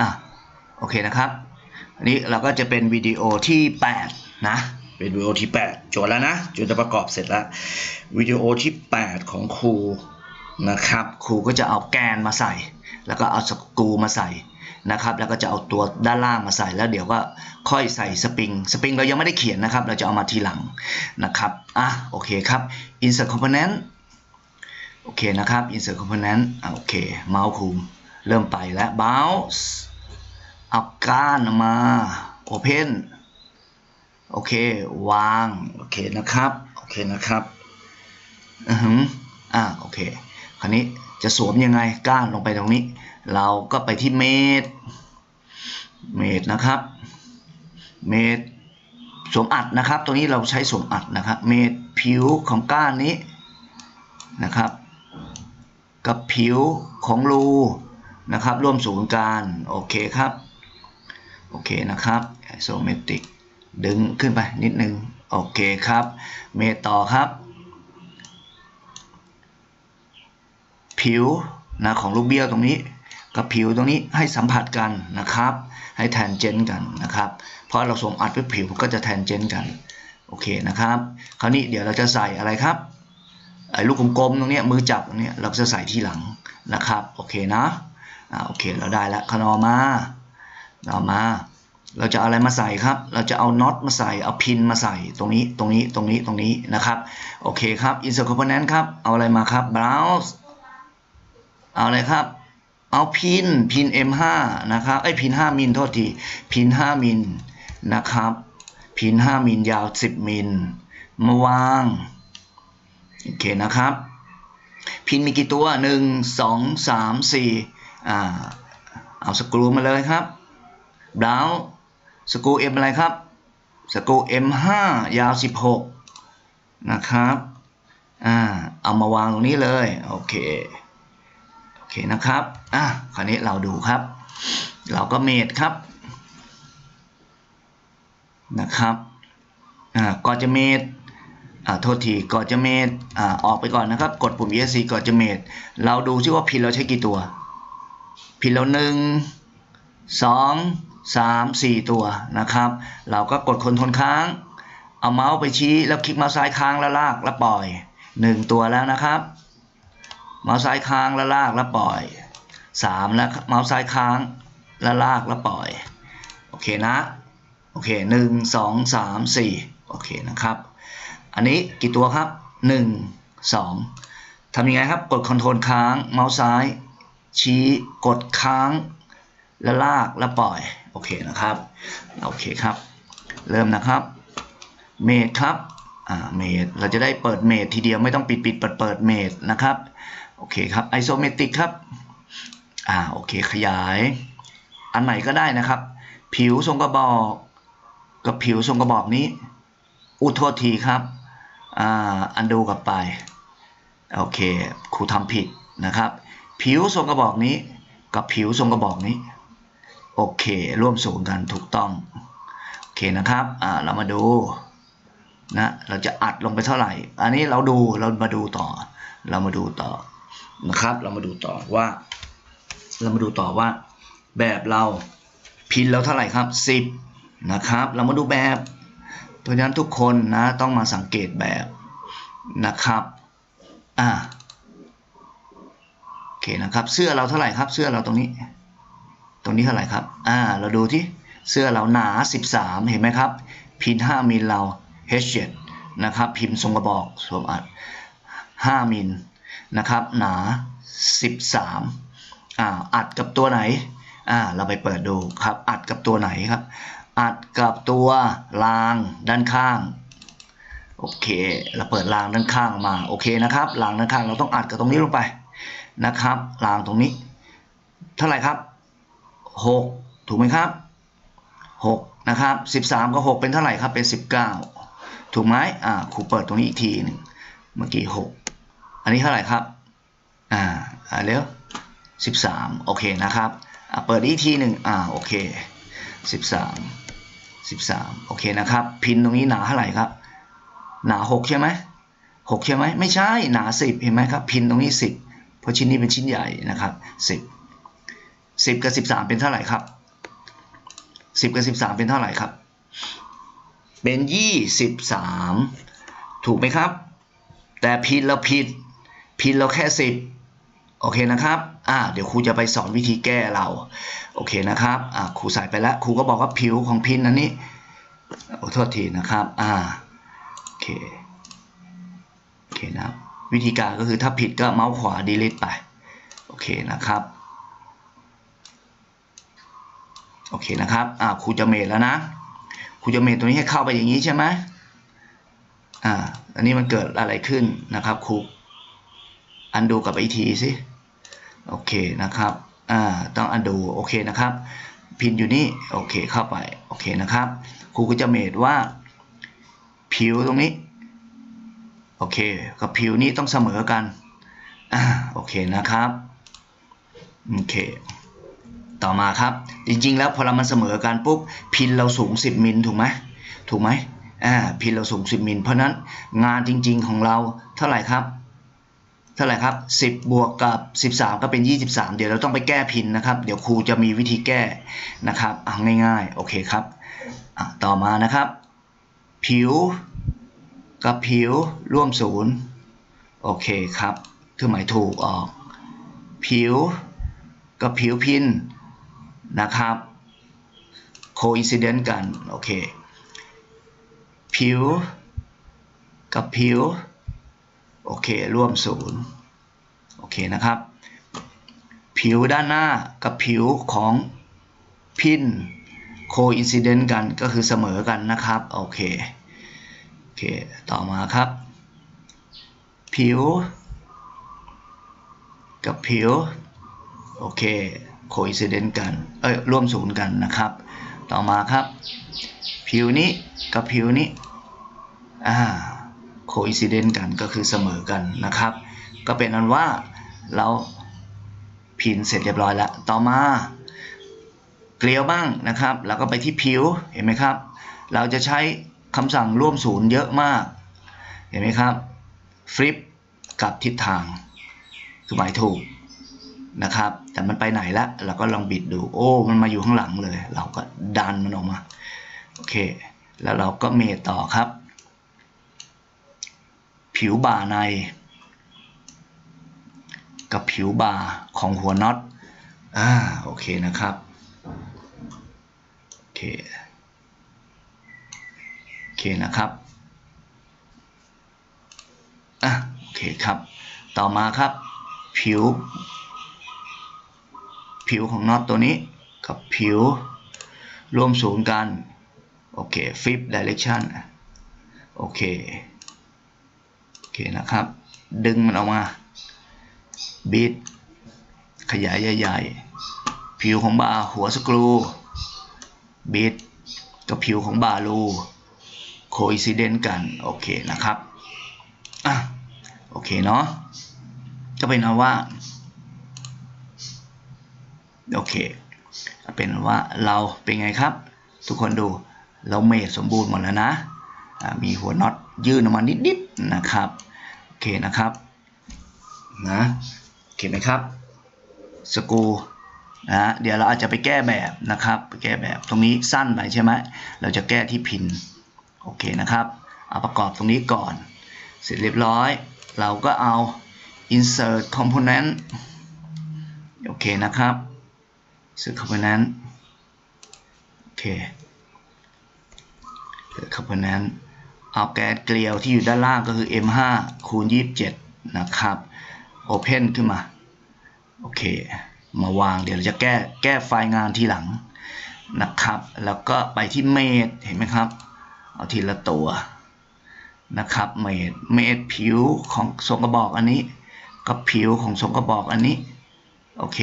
อะโอเคนะครับอันนี้เราก็จะเป็นวิดีโอที่ 8 นะ เป็นวิดีโอที่ 8จบแล้วนะจนจะประกอบเสร็จแล้ววิดีโอที่ 8 ของครูนะครับครูก็จะเอาแกนมาใส่ แล้วก็เอาสกรูมาใส่นะครับแล้วก็จะเอาตัวด้านล่างมาใส่แล้วเดี๋ยวก็ค่อยใส่สปริง สปริงเรายังไม่ได้เขียนนะครับ เราจะเอามาทีหลังนะครับอะโอเคครับ insert component โอเคนะครับ insert component อะโอเคเมาส์คุมเริ่มไปแล้ว bounce เอาก้านมา open โอเค วาง โอเคนะครับ โอเคนะครับ อือหืออ่า โอเค คราวนี้จะสวมยังไง ก้านลงไปตรงนี้ เราก็ไปที่เมดเมดนะครับ เมดสวมอัดนะครับ ตรงนี้เราใช้สวมอัดนะครับ เมดผิวของก้านนี้นะครับ กับผิวของรูนะครับ ร่วมศูนย์กางโอเคครับ โอเคนะครับไอโซเมตริกดึงขึ้นไปนิดนึง โอเคครับ เมตต่อครับ ผิวนะของลูกเบี้ยวตรงนี้ กับผิวตรงนี้ให้สัมผัสกันนะครับ ให้แทนเจนกันนะครับ เพราะเราสวมอัดด้วยผิวก็จะแทนเจนกัน โอเคนะครับ คราวนี้เดี๋ยวเราจะใส่อะไรครับไอ้ลูกกลมๆตรงนี้มือจับตรงนี้เราจะใส่ที่หลังนะครับ โอเคนะอ่าโอเคเราได้แล้วขนอมา ต่อมา เราจะอะไรมาใส่ครับ เราจะเอาน็อตมาใส่ เอาพินมาใส่ตรงนี้ ตรงนี้ ตรงนี้ ตรงนี้นะครับ โอเคครับ insert component ครับ เอาอะไรมาครับ browse เอาอะไรครับ เอาพิน พิน M5 นะครับไอ้พิน 5 มิล โทษที พิน 5 มิล นะครับ พิน 5 มิล ยาว 10 มิล มาวาง โอเคนะครับ พินมีกี่ตัว 1 2 3 4อ่า เอาสกรูมาเลยครับ ดาวสกรู M อะไรครับสกรู M5 ยาว16นะครับอ่าเอามาวางตรงนี้เลยโอเคโอเคนะครับอะคราวนี้เราดูครับ เราก็เมดครับนะครับอ่าก่อนจะเมดอ่าโทษทีก่อนจะเมดอ่าออกไปก่อนนะครับ กดปุ่ม ESC ก่อนจะเมดเราดูซิว่าพินเราใช้กี่ตัวพินเราหนึ่งสอง สามสี่ตัวนะครับ เราก็กดคอนโทรลค้าง เอาเมาส์ไปชี้แล้วคลิกเมาส์ซ้ายค้างแล้วลากแล้วปล่อยหนึ่งตัวแล้วนะครับ เมาส์ซ้ายค้างแล้วลากแล้วปล่อยสามแล้วเมาส์ซ้ายค้างแล้วลากแล้วปล่อย โอเคนะ โอเคหนึ่งสองสามสี่โอเคนะครับ อันนี้กี่ตัวครับหนึ่งสองทำยังไงครับ กดคอนโทรลค้าง เมาส์ซ้าย ชี้กดค้าง แล้วลากแล้วปล่อยโอเคนะครับโอเคครับ เริ่มนะครับ เมดครับอ่าเมดเราจะได้เปิดเมดทีเดียวไม่ต้องปิดปิดเปิดเปิดเมดนะครับโอเคครับไอโซเมตริกครับอ่าโอเคขยาย อันไหนก็ได้นะครับ ผิวทรงกระบอกกับผิวทรงกระบอกนี้อุโทษทีครับอ่าอันดูกลับไปโอเคครูทำผิดนะครับ ผิวทรงกระบอกนี้กับผิวทรงกระบอกนี้ โอเค ร่วมสูงกันถูกต้อง โอเคนะครับ อ่า เรามาดูนะ เราจะอัดลงไปเท่าไหร่ อันนี้เราดู เรามาดูต่อ เรามาดูต่อนะครับ เรามาดูต่อว่า เรามาดูต่อว่า แบบเราพินเราเท่าไหร่ครับ 10 นะครับ เรามาดูแบบ เพราะฉะนั้นทุกคนนะต้องมาสังเกตแบบนะครับ อ่า โอเคนะครับ เสื้อเราเท่าไหร่ครับ เสื้อเราตรงนี้ รงนี้เท่าไหร่ครับ อ่า เราดูที่เสื้อเราหนา 13 เห็นไหมครับ พิน5มิลเรา H7 นะครับ พิมพ์ทรงกระบอกสวมอัด 5มิลนะครับ หนา 13 อ่า อัดกับตัวไหน อ่า เราไปเปิดดูครับ อัดกับตัวไหนครับ อัดกับตัวรางด้านข้าง โอเค เราเปิดรางด้านข้างมา โอเคนะครับ รางด้านข้างเราต้องอัดกับตรงนี้ลงไปนะครับ รางตรงนี้ เท่าไหร่ครับ หกถูกไหมครับหกนะครับสิบสามกับหกเป็นเท่าไหร่ครับ เป็นสิบเก้าถูกไหมอ่าครูเปิดตรงนี้อีกทีหนึ่งเมื่อกี้หกอันนี้เท่าไหร่ครับ อ่าอ่าเร็วสิบสามโอเคนะครับอ่าเปิดอีกทีหนึ่งอ่าโอเคสิบสามสิบสามโอเคนะครับ พินตรงนี้หนาเท่าไหร่ครับ หนาหกใช่ไหมหกใช่ไหมไม่ใช่หนาสิบเห็นไหมครับ พินตรงนี้สิบเพราะชิ้นนี้เป็นชิ้นใหญ่นะครับสิ บสิบกับสิบสามเป็นเท่าไหร่ครับสิบกับสิบสามเป็นเท่าไหร่ครับ เป็นยี่สิบสามถูกไหมครับ แต่ผิดเราผิด ผิดเราแค่สิบโอเคนะครับ อ่า เดี๋ยวครูจะไปสอนวิธีแก้เรา โอเคนะครับ อ่า ครูใส่ไปแล้ว ครูก็บอกว่าผิวของพินอันนี้ขอโทษทีนะครับ อ่า โอเค โอเคนะครับ วิธีการก็คือถ้าผิดก็เมาส์ขวา delete ไป โอเคนะครับ โอเคนะครับอ่าครูจะเมทแล้วนะครูจะเมทตัวนี้ให้เข้าไปอย่างนี้ใช่ไหมอ่าอันนี้มันเกิดอะไรขึ้นนะครับครูอันดูกับไอทีสิโอเคนะครับอ่าต้องอันดูโอเคนะครับ พินอยู่นี่โอเคเข้าไปโอเคนะครับครูก็จะเมทว่าผิวตรงนี้โอเคกับผิวนี้ต้องเสมอกันอ่าโอเคนะครับโอเค ต่อมาครับ จริงๆ แล้วพอเรามันเสมอกันปุ๊บพินเราสูง 10 มิลถูกไหมถูกไหมอ่าพินเราสูง 10 มิล เพราะนั้นงานจริงๆของเราเท่าไหร่ครับ เท่าไหร่ครับ 10 บวกกับ 13 ก็เป็น 23 เดี๋ยวเราต้องไปแก้พินนะครับ เดี๋ยวครูจะมีวิธีแก้นะครับเอาง่ายๆ โอเคครับอะต่อมานะครับ ผิวกับผิวร่วมศูนย์โอเคครับคือหมายถูกออก ผิวกับผิวพิน นะครับ coincident กัน โอเค ผิว กับผิว โอเค ร่วมศูนย์โอเคนะครับ ผิวด้านหน้ากับผิวของพิน coincident กันก็คือเสมอกันนะครับ โอเค โอเค ต่อมาครับ ผิว กับผิว โอเค coincident กัน เอ้ยร่วมศูนย์กันนะครับ ต่อมาครับ ผิวนี้กับผิวนี้อ่า coincident กันก็คือเสมอกันนะครับ ก็เป็นอันว่าเราพินเสร็จเรียบร้อยแล้ว ต่อมาเกลียวบ้างนะครับ แล้วก็ไปที่ผิวเห็นไหมครับ เราจะใช้คำสั่งร่วมศูนย์เยอะมาก เห็นไหมครับฟลิปกับทิศทางคือหมายถูก นะครับ แต่มันไปไหนละเราก็ลองบิดดู โอ้ มันมาอยู่ข้างหลังเลย เราก็ดันมันออกมา โอเค แล้วเราก็เมทต่อครับ ผิวบ่าใน กับผิวบ่าของหัวน็อต อ่า โอเคนะครับ โอเค โอเคนะครับอะโอเคครับ ต่อมาครับ ผิว ผิวของน็อตตัวนี้กับผิวร่วมศูนย์กัน โอเค flip direction โอเค โอเคนะครับ ดึงมันออกมาบิดขยายใหญ่ๆ ผิวของบาร์หัวสกรูบิดกับผิวของบารูโคอิซิเดนต์กัน โอเคนะครับอะโอเคเนาะก็เป็นเอาว่า โอเคเป็นว่าเราเป็นไงครับ ทุกคนดูเราเมทสมบูรณ์หมดแล้วนะมีหัวน็อตยื่นออกมานิดๆนะครับโอเคนะครับนะโอเคไหมครับสกูนะเดี๋ยวเราอาจจะไปแก้แบบนะครับไปแก้แบบตรงนี้สั้นไปใช่ไหมเราจะแก้ที่พินโอเคนะครับเอาประกอบตรงนี้ก่อน เสร็จเรียบร้อย เราก็เอา insert component โอเคนะครับ insert component โอเค insert component เอาแก๊สเกลียวที่อยู่ด้านล่างก็คือ M5 คูณ 27 นะครับ Open ขึ้นมา โอเค มาวางเดี๋ยวเราจะแก้แก้ไฟล์งานทีหลังนะครับ แล้วก็ไปที่เมดเห็นไหมครับ เอาทีละตัวนะครับเมดเมดผิวของทรงกระบอกอันนี้ กับผิวของทรงกระบอกอันนี้ โอเค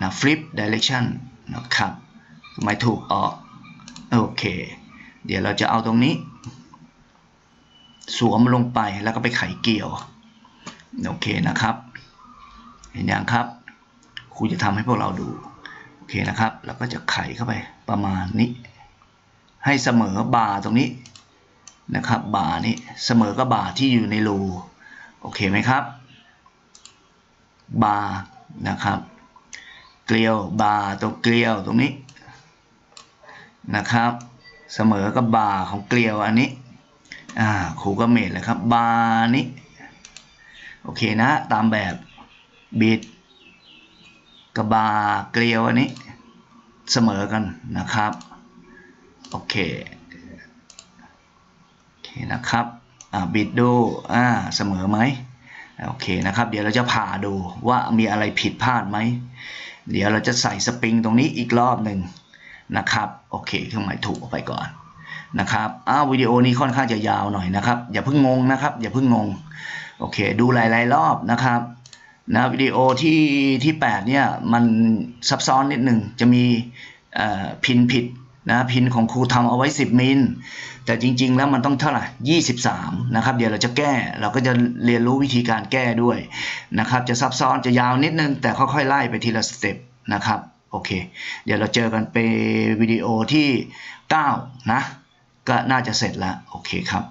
นะ flip direction นะครับหมายถูกออกโอเค เดี๋ยวเราจะเอาตรงนี้ สวมลงไปแล้วก็ไปไขเกี่ยว โอเคนะครับ เห็นอย่างครับครูจะทำให้พวกเราดู โอเคนะครับแล้วก็จะไขเข้าไปประมาณนี้ ให้เสมอบาตรงนี้นะครับบานี้เสมอกับบาที่อยู่ในรูโอเคไหมครับบานะครับ เกลียวบาตัวเกลียวตรงนี้นะครับ เสมอกับบาของเกลียวอันนี้อ่าครูก็เมทเลยครับบานี้โอเคนะตามแบบบิดกับบาเกลียวอันนี้เสมอกันนะครับโอเคโอเคนะครับอ่าบิดดูอ่าเสมอไหมโอเคนะครับ เดี๋ยวเราจะผ่าดูว่ามีอะไรผิดพลาดไหม เดี๋ยวเราจะใส่สปริงตรงนี้อีกรอบหนึ่งนะครับ โอเค เครื่องหมายถูกออกไปก่อนนะครับอ้าววิดีโอนี้ค่อนข้างจะยาวหน่อยนะครับ อย่าเพิ่งงงนะครับ อย่าเพิ่งงง โอเค ดูหลาย ๆ รอบนะครับนะวิดีโอที่ที่ 8 เนี่ย มันซับซ้อนนิดหนึ่งจะมีพินผิด นะพินของครูทำเอาไว้ 10 มิล แต่จริง ๆ แล้วมันต้องเท่าไหร่23 นะครับ เดี๋ยวเราจะแก้ เราก็จะเรียนรู้วิธีการแก้ด้วยนะครับ จะซับซ้อนจะยาวนิดนึง แต่ค่อยๆ ไล่ไปทีละสเต็ปนะครับ โอเค เดี๋ยวเราเจอกันไปวิดีโอที่ 9 นะ ก็น่าจะเสร็จแล้ว โอเคครับ